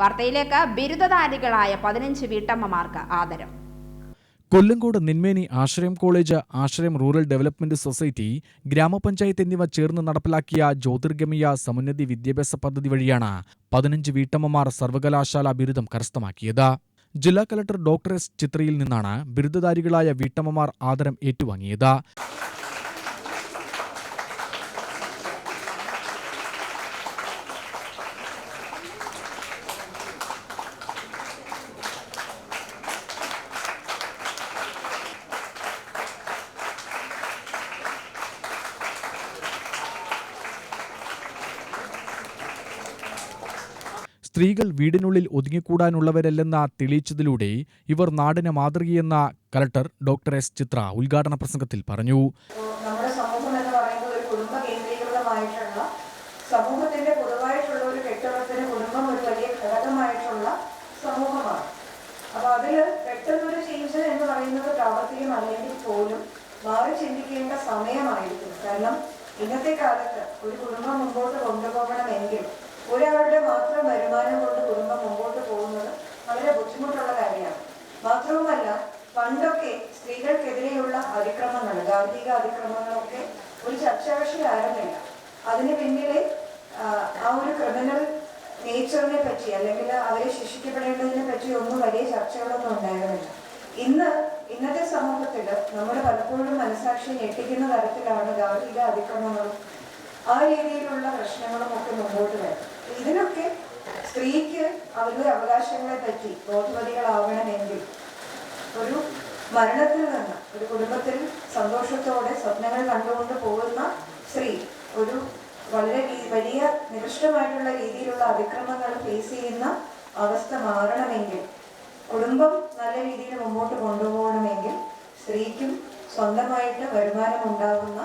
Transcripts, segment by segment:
വാർത്തയിലേക്ക് ബിരുദധാരികളായ പതിനഞ്ച് വീട്ടമ്മമാർക്ക് ആദരം. കൊല്ലങ്കോട് നിന്മേനി ആശ്രയം കോളേജ് ആശ്രയം റൂറൽ ഡെവലപ്മെന്റ് സൊസൈറ്റി ഗ്രാമപഞ്ചായത്ത് എന്നിവ ചേർന്ന് നടപ്പിലാക്കിയ ജ്യോതിർഗമിയ സമുന്നതി വിദ്യാഭ്യാസ പദ്ധതി വഴിയാണ് പതിനഞ്ച് വീട്ടമ്മമാർ സർവകലാശാല ബിരുദം കരസ്ഥമാക്കിയത്. ജില്ലാ കലക്ടർ ഡോക്ടർ എസ് ചിത്രയിൽ നിന്നാണ് ബിരുദധാരികളായ വീട്ടമ്മമാർ ആദരം ഏറ്റുവാങ്ങിയത്. സ്ത്രീകൾ വീടിനുള്ളിൽ ഒതുങ്ങിക്കൂടാനുള്ളവരല്ലെന്ന തെളിയിച്ചതിലൂടെ ഇവർ നാടിന് മാതൃകയെന്ന കലക്ടർ ഡോക്ടർ എസ്. ചിത്ര ഉദ്ഘാടന പ്രസംഗത്തിൽ പറഞ്ഞു. നമ്മുടെ സമൂഹം എന്ന് പറയുന്നത് ഒരു കുടുംബ കേന്ദ്രീകൃതമായിട്ടുള്ള സമൂഹത്തിന്റെ പൊതുവായിട്ടുള്ള ഒരു കെട്ടിടത്തിന് കുടുംബം ഒരു വലിയ ഘടകമായിട്ടുള്ള സമൂഹമാണ്. അപ്പൊ അതിൽ പെട്ടെന്നൊരു ചേഞ്ച് എന്ന് പറയുന്നത് പ്രാവർത്തികമല്ലെങ്കിൽ പോലും മാറി ചിന്തിക്കേണ്ട സമയമായിരിക്കും. കാരണം ഇന്നത്തെ കാലത്ത് ഒരു കുടുംബം മുമ്പോട്ട് കൊണ്ടുപോകണമെങ്കിൽ ഒരാളുടെ മാത്രം വരുമാനം കൊണ്ട് കുടുംബം മുമ്പോട്ട് പോകുന്നത് വളരെ ബുദ്ധിമുട്ടുള്ള കാര്യമാണ്. മാത്രവുമല്ല പണ്ടൊക്കെ സ്ത്രീകൾക്കെതിരെയുള്ള അതിക്രമങ്ങൾ ഗാന്ധിക അതിക്രമങ്ങളൊക്കെ ഒരു ചർച്ചാ വിഷയമായിരുന്നില്ല അതിന് പിന്നിലെ ആ, ഒരു ക്രിമിനൽ നേച്ചറിനെ പറ്റി അല്ലെങ്കിൽ അവരെ ശിക്ഷിക്കപ്പെടേണ്ടതിനെ പറ്റി ഒന്നും വലിയ ചർച്ചകളൊന്നും ഉണ്ടായിരുന്നില്ല. ഇന്ന് ഇന്നത്തെ സമൂഹത്തിൽ നമ്മുടെ പലപ്പോഴും മനസാക്ഷി ഞെട്ടിക്കുന്ന തരത്തിലാണ് ഗാർഹിക അതിക്രമങ്ങളും ആ രീതിയിലുള്ള പ്രശ്നങ്ങളും ഒക്കെ മുമ്പോട്ട് വരും ഇതിനൊക്കെ സ്ത്രീക്ക് അവരുടെ അവകാശങ്ങളെ പറ്റി ബോധവതികളാവണമെങ്കിൽ ഒരു മരണത്തിൽ നിന്ന് ഒരു കുടുംബത്തിൽ സന്തോഷത്തോടെ സ്വപ്നങ്ങൾ കണ്ടുകൊണ്ട് പോകുന്ന സ്ത്രീ ഒരു വളരെ വലിയ നികൃഷ്ടമായിട്ടുള്ള രീതിയിലുള്ള അതിക്രമങ്ങൾ ഫേസ് ചെയ്യുന്ന അവസ്ഥ മാറണമെങ്കിൽ കുടുംബം നല്ല രീതിയിൽ മുമ്പോട്ട് കൊണ്ടുപോകണമെങ്കിൽ സ്ത്രീക്കും സ്വന്തമായിട്ട് വരുമാനം ഉണ്ടാകുന്ന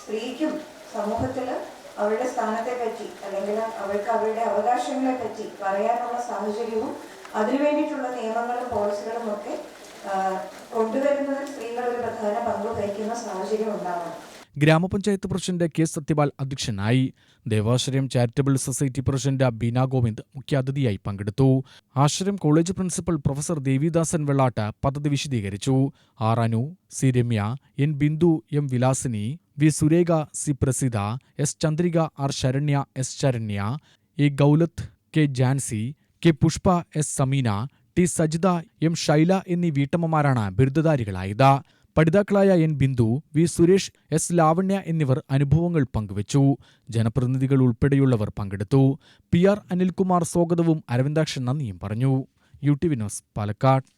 സ്ത്രീക്കും സമൂഹത്തിൽ അവളുടെ സ്ഥാനത്തെ പറ്റി അല്ലെങ്കിൽ അവർക്ക് അവരുടെ അവകാശങ്ങളെ പറ്റി പറയാനുള്ള സാഹചര്യവും അതിനു വേണ്ടിയിട്ടുള്ള നിയമങ്ങളും പോളിസികളും ഒക്കെ കൊണ്ടുവരുന്നതിൽ സ്ത്രീകൾ ഒരു പ്രധാന പങ്ക് വഹിക്കുന്ന സാഹചര്യം ഉണ്ടാവണം. ഗ്രാമപഞ്ചായത്ത് പ്രസിഡന്റ് കെ സത്യപാൽ അധ്യക്ഷനായി. Devashrayam charitable society president Beena Govind മുഖ്യാതിഥിയായി പങ്കെടുത്തു. Ashrayam college principal professor Devidasan Vellattu പദ്ധതി വിശദീകരിച്ചു. ആറാനു C Ramya N Bindu M Vilasini V Surekha C Prasida S Chandrika R Saranya S Saranya A Gaulath K Jancy K Pushpa S Sameena T Sajitha M Shaila എന്നീ വീട്ടമ്മമാരാണ് ബിരുദധാരികളായത്. പഠിതാക്കളായ N Bindu V Suresh S Lavanya എന്നിവർ അനുഭവങ്ങൾ പങ്കുവച്ചു. ജനപ്രതിനിധികൾ ഉൾപ്പെടെയുള്ളവർ പങ്കെടുത്തു. P R Anilkumar സ്വാഗതവും അരവിന്ദാക്ഷൻ നന്ദിയും പറഞ്ഞു. U T Vinod Palakkad.